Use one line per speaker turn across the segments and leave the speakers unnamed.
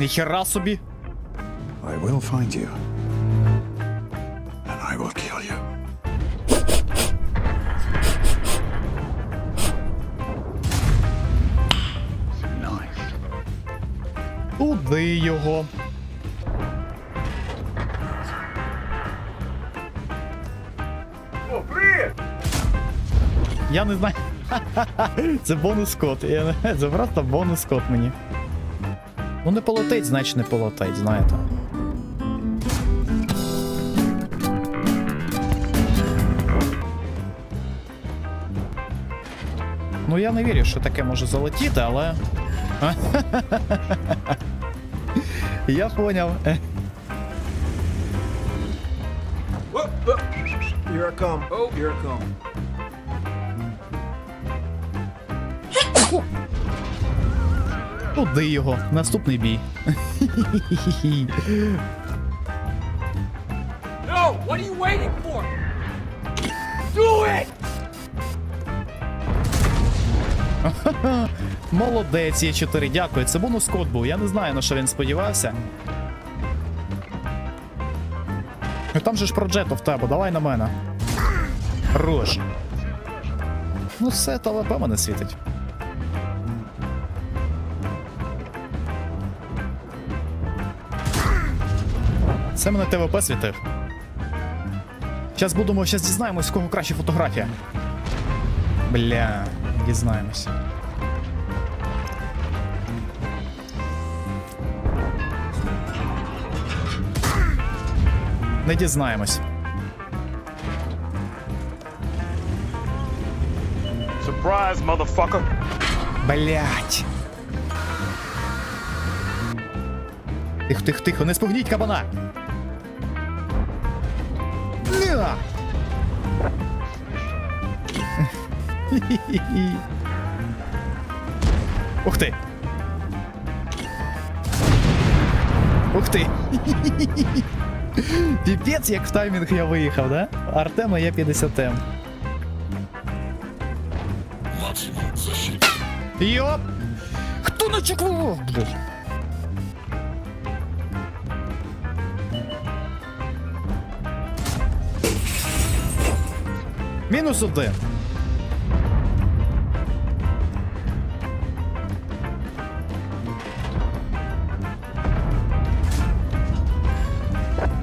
Ніхера собі.
I will find you. And I will kill you. Nice.
Туди його. Я не знаю. Це бонус код. Я не- Це просто бонус код мені. Ну не полетить, значить не полетить, знаєте. Ну я не вірю, що таке може залетіти, але. Я поняв.
Here I come. Oh, here I come.
Туди його. Наступний бій.
No! What are you waiting for? Do it!
Молодець, є 4, дякую. Це бонус код був. Я не знаю, на що він сподівався. Ну, Там же ж проджето в тебе, давай на мене. Хорош. Ну все, ТВП мене світить. Це мене ТВП світив. Зараз будемо, зараз дізнаємось, в кого краще фотографія. Бля, дізнаємось. Не дізнаємось.
Surprise, motherfucker.
Блять. Тихо, тихо, тихо, не спугніть кабана. Ух ти. Ух ти. Піпець, як в таймінг я виїхав, да? Артема є 50 м Йоп! Хто начеклував, блядь? Мінус один.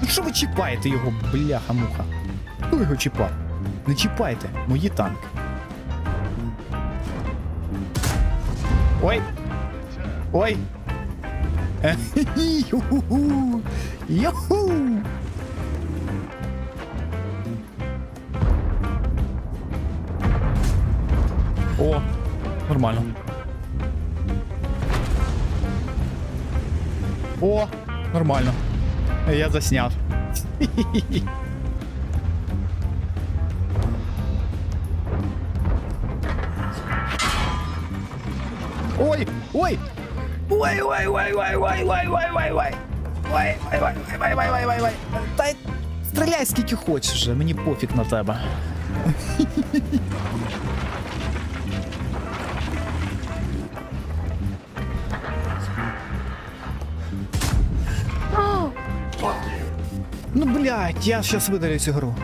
Ну що ви чіпаєте його, бляха-муха? Хто його чіпав? Не чіпайте, мої танки. Ой. Ой. Е, нормально. О, нормально. Я засняв. Ой, ой! Ой, ой, ой, ой, ой, ой, ой, ой, ой. Ой, ой, ой, ой, ой, ой, ой, ой. Та й стріляй скільки хочеш вже, мені пофіг на тебе. Ну, блядь, я щас видалю цю гру.